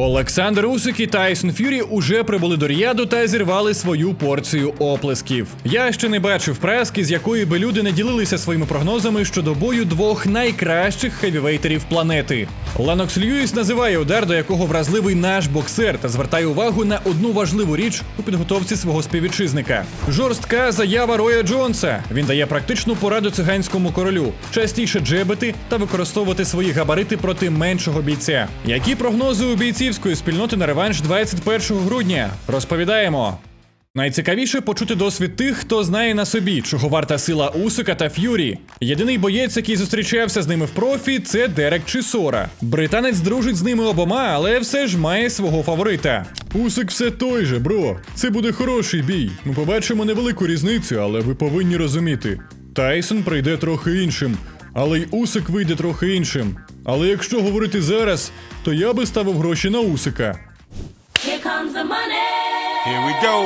Олександр Усик і Тайсон Ф'юрі уже прибули до Ріяду та зірвали свою порцію оплесків. Я ще не бачив прески, з якої би люди не ділилися своїми прогнозами щодо бою двох найкращих хевівейтерів планети. Ленокс Льюіс називає удар, до якого вразливий наш боксер, та звертає увагу на одну важливу річ у підготовці свого співвітчизника. Жорстка заява Роя Джонса. Він дає практичну пораду циганському королю, частіше джебити та використовувати свої габарити проти меншого бійця. Які прогнози у бійцівської спільноти на реванш 21 грудня? Розповідаємо. Найцікавіше почути досвід тих, хто знає на собі, чого варта сила Усика та Ф'юрі. Єдиний боєць, який зустрічався з ними в профі, це Дерек Чисора. Британець дружить з ними обома, але все ж має свого фаворита. Усик все той же, бро. Це буде хороший бій. Ми побачимо невелику різницю, але ви повинні розуміти. Тайсон прийде трохи іншим, але й Усик вийде трохи іншим. Але якщо говорити зараз, то я би ставив гроші на Усика. Here comes the money. Here we go.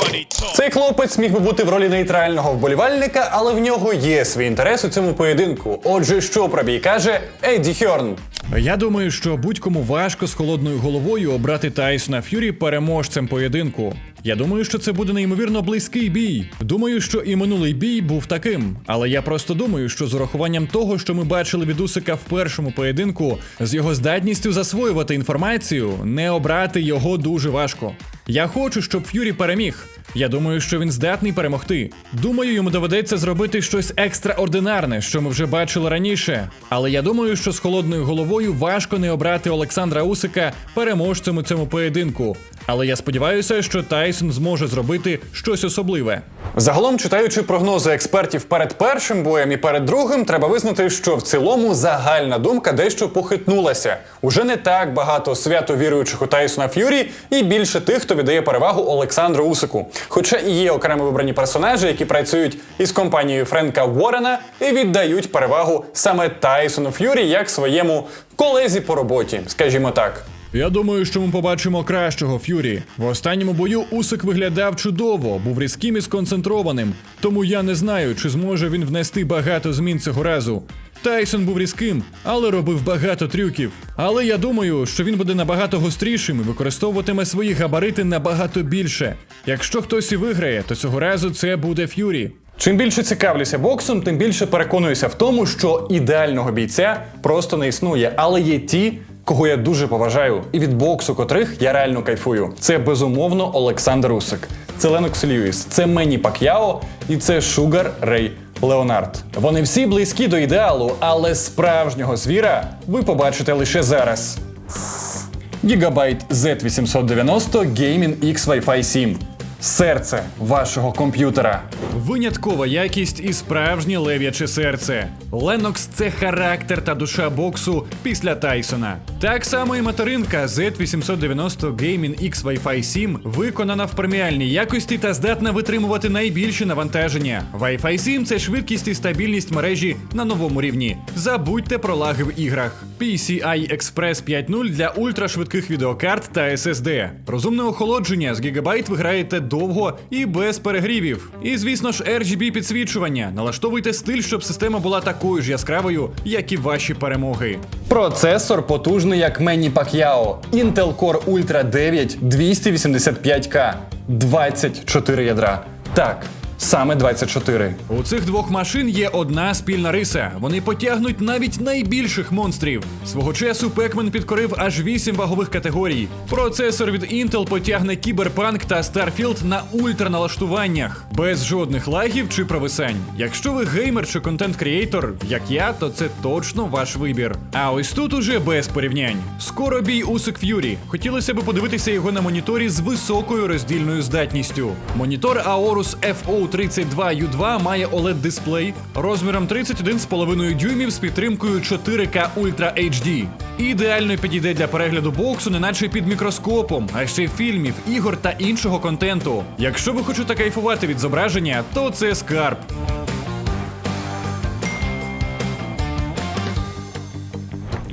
Money talk. Цей хлопець міг би бути в ролі нейтрального вболівальника, але в нього є свій інтерес у цьому поєдинку. Отже, що про бій каже Едді Хьорн. Я думаю, що будь-кому важко з холодною головою обрати Тайсона Ф'юрі переможцем поєдинку. Я думаю, що це буде неймовірно близький бій. Думаю, що і минулий бій був таким. Але я просто думаю, що з урахуванням того, що ми бачили від Усика в першому поєдинку, з його здатністю засвоювати інформацію, не обрати його дуже важко. Я хочу, щоб Ф'юрі переміг. Я думаю, що він здатний перемогти. Думаю, йому доведеться зробити щось екстраординарне, що ми вже бачили раніше. Але я думаю, що з холодною головою важко не обрати Олександра Усика переможцем у цьому поєдинку. Але я сподіваюся, що Тайсон зможе зробити щось особливе. Загалом, читаючи прогнози експертів перед першим боєм і перед другим, треба визнати, що в цілому загальна думка дещо похитнулася. Уже не так багато свято віруючих у Тайсона Ф'юрі, і більше тих, хто віддає перевагу Олександру Усику. Хоча і є окремо вибрані персонажі, які працюють із компанією Френка Уоррена і віддають перевагу саме Тайсону Ф'юрі як своєму колезі по роботі, скажімо так. Я думаю, що ми побачимо кращого Ф'юрі. В останньому бою Усик виглядав чудово, був різким і сконцентрованим. Тому я не знаю, чи зможе він внести багато змін цього разу. Тайсон був різким, але робив багато трюків. Але я думаю, що він буде набагато гострішим і використовуватиме свої габарити набагато більше. Якщо хтось і виграє, то цього разу це буде Ф'юрі. Чим більше цікавлюся боксом, тим більше переконуюся в тому, що ідеального бійця просто не існує, але є ті. Кого я дуже поважаю, і від боксу котрих я реально кайфую. Це безумовно Олександр Усик, це Ленокс Льюіс, це Мені Пак'яо і це Шугар Рей Леонард. Вони всі близькі до ідеалу, але справжнього звіра ви побачите лише зараз. Gigabyte Z890 Gaming X Wi-Fi 7. Серце вашого комп'ютера. Виняткова якість і справжнє лев'яче серце. Ленокс це характер та душа боксу після Тайсона. Так само і материнка Z890 Gaming X Wi-Fi 7 виконана в преміальній якості та здатна витримувати найбільші навантаження. Wi-Fi 7 це швидкість і стабільність мережі на новому рівні. Забудьте про лаги в іграх. PCI Express 5.0 для ультрашвидких відеокарт та SSD. Розумне охолодження з Gigabyte ви граєте довго і без перегрівів. І звісно ж, RGB підсвічування. Налаштовуйте стиль, щоб система була такою ж яскравою, як і ваші перемоги. Процесор потужний як Мені Пак'яо. Intel Core Ultra 9 285К, 24 ядра. Так, саме 24. У цих двох машин є одна спільна риса. Вони потягнуть навіть найбільших монстрів. Свого часу Пекмен підкорив аж 8 вагових категорій. Процесор від Intel потягне Cyberpunk та Starfield на ультраналаштуваннях, без жодних лагів чи провисань. Якщо ви геймер чи контент-кріейтор, як я, то це точно ваш вибір. А ось тут уже без порівнянь. Скоро бій Усик Ф'юрі. Хотілося б подивитися його на моніторі з високою роздільною здатністю. Монітор Aorus FO 32U2 має oled дисплей розміром 31,5 дюймів з підтримкою 4K Ultra HD. Ідеально підійде для перегляду боксу, неначе під мікроскопом, а ще фільмів, ігор та іншого контенту. Якщо ви хочете кайфувати від зображення, то це скарб.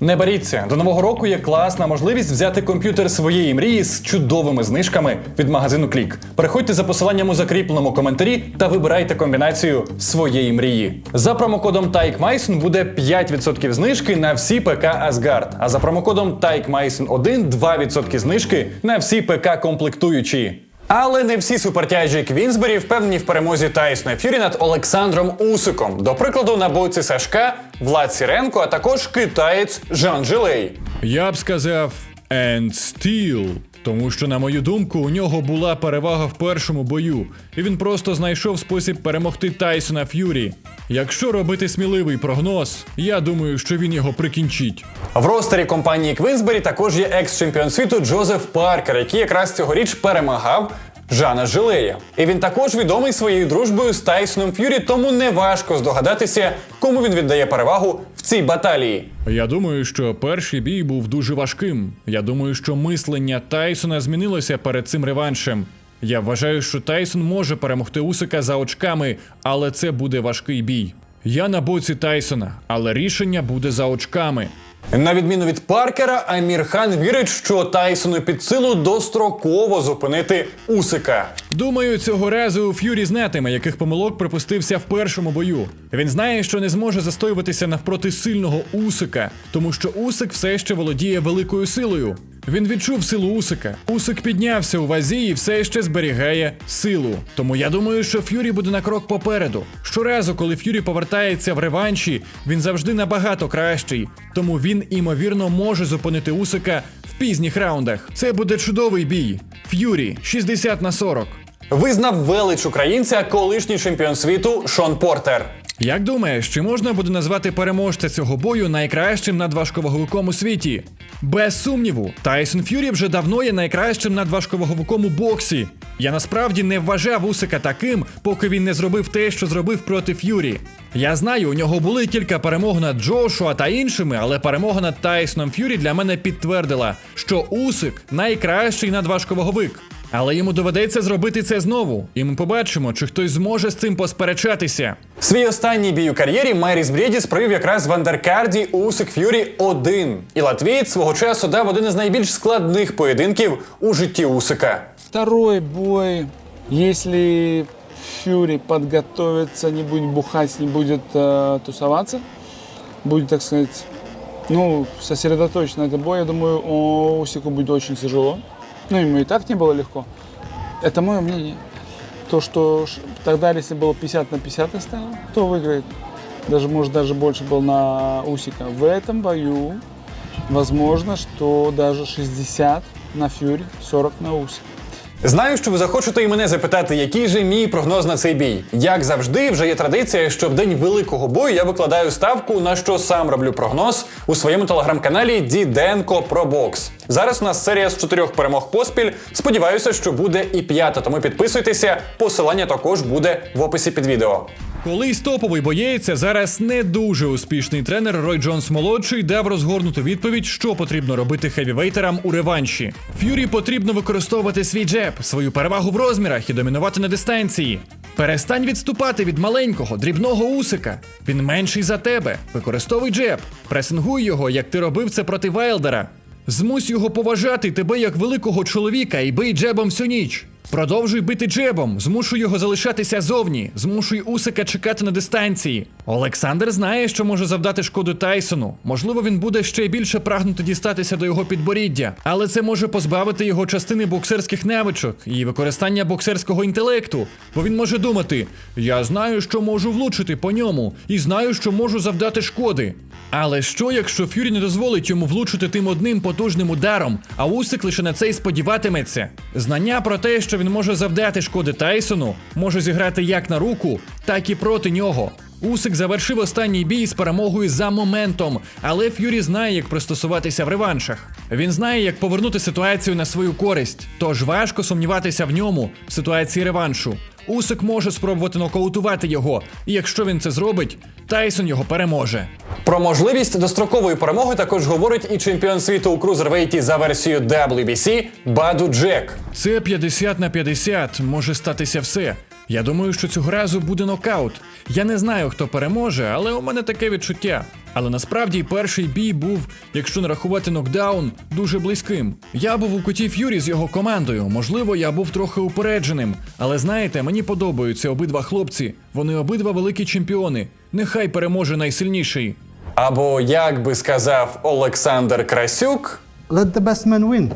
Не боріться, до нового року є класна можливість взяти комп'ютер своєї мрії з чудовими знижками від магазину Клік. Переходьте за посиланням у закріпленому коментарі та вибирайте комбінацію своєї мрії. За промокодом TAIKMAISON буде 5% знижки на всі ПК Asgard, а за промокодом TAIKMAISON1 2% знижки на всі ПК комплектуючі. Але не всі супертяжі Квінсбері впевнені в перемозі Тайсона Фюрі над Олександром Усиком. До прикладу, на боці Сашка Влад Сіренко, а також китаєць Жан Жилей. Я б сказав and still, тому що, на мою думку, у нього була перевага в першому бою, і він просто знайшов спосіб перемогти Тайсона Ф'юрі. Якщо робити сміливий прогноз, я думаю, що він його прикінчить. В ростері компанії Квінсбері також є екс-чемпіон світу Джозеф Паркер, який якраз цьогоріч перемагав. Жана Жилея. І він також відомий своєю дружбою з Тайсоном Ф'юрі, тому неважко здогадатися, кому він віддає перевагу цій баталії. Я думаю, що перший бій був дуже важким. Я думаю, що мислення Тайсона змінилося перед цим реваншем. Я вважаю, що Тайсон може перемогти Усика за очками, але це буде важкий бій. Я на боці Тайсона, але рішення буде за очками. На відміну від Паркера, Амір Хан вірить, що Тайсону під силу достроково зупинити Усика. Думаю, цього разу Ф'юрі знатиме, яких помилок припустився в першому бою. Він знає, що не зможе застоюватися навпроти сильного Усика, тому що Усик все ще володіє великою силою. Він відчув силу Усика. Усик піднявся у вазі і все ще зберігає силу. Тому я думаю, що Ф'юрі буде на крок попереду. Щоразу, коли Ф'юрі повертається в реванші, він завжди набагато кращий. Тому він, імовірно, може зупинити Усика в пізніх раундах. Це буде чудовий бій. Ф'юрі 60 на 40. Визнав велич українця колишній чемпіон світу Шон Портер. Як думаєш, чи можна буде назвати переможця цього бою найкращим надважковаговиком у світі? Без сумніву, Тайсон Ф'юрі вже давно є найкращим надважковаговиком у боксі. Я насправді не вважав Усика таким, поки він не зробив те, що зробив проти Ф'юрі. Я знаю, у нього були кілька перемог над Джошуа та іншими, але перемога над Тайсоном Ф'юрі для мене підтвердила, що Усик найкращий надважковаговик. Але йому доведеться зробити це знову, і ми побачимо, чи хтось зможе з цим посперечатися. Свій останній бій у кар'єрі Майріс Брєдіс провів якраз в андеркарді Усик Ф'юрі 1. І латвієць свого часу дав один із найбільш складних поєдинків у житті Усика. Второй бой, если Фьюри подготовится, не будет бухать, не будет э, тусоваться, будет, так сказать, ну, сосредоточен на этот бой, я думаю, Усику будет очень тяжело. Ну, ему и так не было легко. Это мое мнение. То, что ш- тогда, если было 50 на 50 оставил, кто выиграет? Даже, может, даже больше был на Усика. В этом бою возможно, что даже 60 на Фьюри, 40 на Усика. Знаю, що ви захочете і мене запитати, який же мій прогноз на цей бій. Як завжди, вже є традиція, що в день великого бою я викладаю ставку, на що сам роблю прогноз у своєму телеграм-каналі Діденко Про Бокс. Зараз у нас серія з чотирьох перемог поспіль. Сподіваюся, що буде і п'ята, тому підписуйтеся. Посилання також буде в описі під відео. Колись топовий боєць, зараз не дуже успішний тренер Рой Джонс молодший дав розгорнуту відповідь, що потрібно робити хевівейтерам у реванші. Ф'юрі потрібно використовувати свій джеб, свою перевагу в розмірах і домінувати на дистанції. Перестань відступати від маленького, дрібного усика. Він менший за тебе. Використовуй джеб, пресингуй його, як ти робив це проти Вайлдера. Змусь його поважати тебе як великого чоловіка і бий джебом всю ніч. Продовжуй бити джебом, змушуй його залишатися зовні, змушуй Усика чекати на дистанції. Олександр знає, що може завдати шкоду Тайсону. Можливо, він буде ще більше прагнути дістатися до його підборіддя, але це може позбавити його частини боксерських навичок і використання боксерського інтелекту. Бо він може думати: я знаю, що можу влучити по ньому, і знаю, що можу завдати шкоди. Але що, якщо Ф'юрі не дозволить йому влучити тим одним потужним ударом, а Усик лише на це й сподіватиметься? Знання про те, що він може завдати шкоди Тайсону, може зіграти як на руку, так і проти нього. Усик завершив останній бій з перемогою за моментом, але Ф'юрі знає, як пристосуватися в реваншах. Він знає, як повернути ситуацію на свою користь, тож важко сумніватися в ньому в ситуації реваншу. Усик може спробувати нокаутувати його, і якщо він це зробить, Тайсон його переможе. Про можливість дострокової перемоги також говорить і чемпіон світу у крузервейті за версією WBC Баду Джек. Це 50 на 50 може статися все. Я думаю, що цього разу буде нокаут. Я не знаю, хто переможе, але у мене таке відчуття. Але насправді перший бій був, якщо не рахувати нокдаун, дуже близьким. Я був у куті Ф'юрі з його командою. Можливо, я був трохи упередженим. Але знаєте, мені подобаються обидва хлопці. Вони обидва великі чемпіони. Нехай переможе найсильніший. Або як би сказав Олександр Красюк, Let the best man win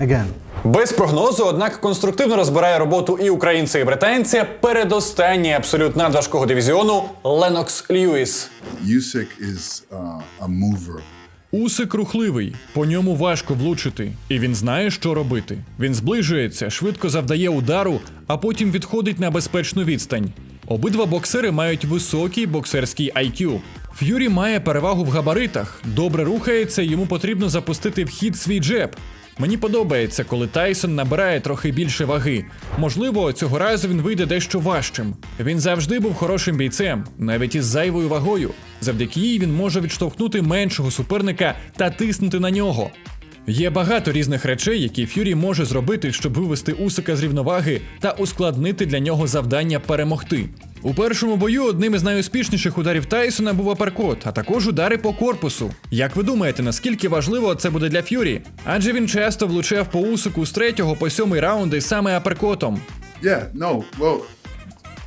again. Без прогнозу, однак конструктивно розбирає роботу і українця, і британця передостанній абсолютно надважкого дивізіону Ленокс Льюіс. Usyk is uh, a mover. Усик рухливий, по ньому важко влучити, і він знає, що робити. Він зближується, швидко завдає удару, а потім відходить на безпечну відстань. Обидва боксери мають високий боксерський IQ. Ф'юрі має перевагу в габаритах, добре рухається, йому потрібно запустити в хід свій джеб. Мені подобається, коли Тайсон набирає трохи більше ваги. Можливо, цього разу він вийде дещо важчим. Він завжди був хорошим бійцем, навіть із зайвою вагою. Завдяки їй він може відштовхнути меншого суперника та тиснути на нього. Є багато різних речей, які Ф'юрі може зробити, щоб вивести Усика з рівноваги та ускладнити для нього завдання перемогти. У першому бою одним із найуспішніших ударів Тайсона був аперкот, а також удари по корпусу. Як ви думаєте, наскільки важливо це буде для Ф'юрі? Адже він часто влучав по Усику з третього по сьомий раунди саме аперкотом. Yeah, no, well,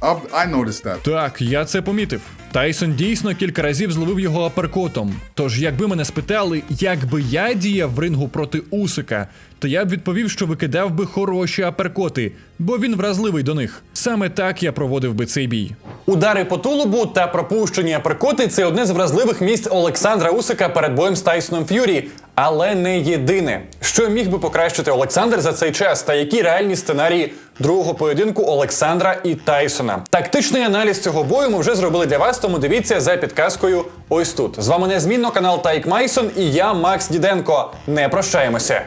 I, I noticed that. Так, я це помітив. Тайсон дійсно кілька разів зловив його аперкотом. Тож, якби мене спитали, як би я діяв в рингу проти Усика, то я б відповів, що викидав би хороші аперкоти, бо він вразливий до них. Саме так я проводив би цей бій. Удари по тулубу та пропущені аперкоти це одне з вразливих місць Олександра Усика перед боєм з Тайсоном Ф'юрі, але не єдине. Що міг би покращити Олександр за цей час, та які реальні сценарії другого поєдинку Олександра і Тайсона? Тактичний аналіз цього бою ми вже зробили для вас, тому дивіться за підказкою ось тут. З вами незмінно канал Тайк Майсон і я, Макс Діденко. Не прощаємося.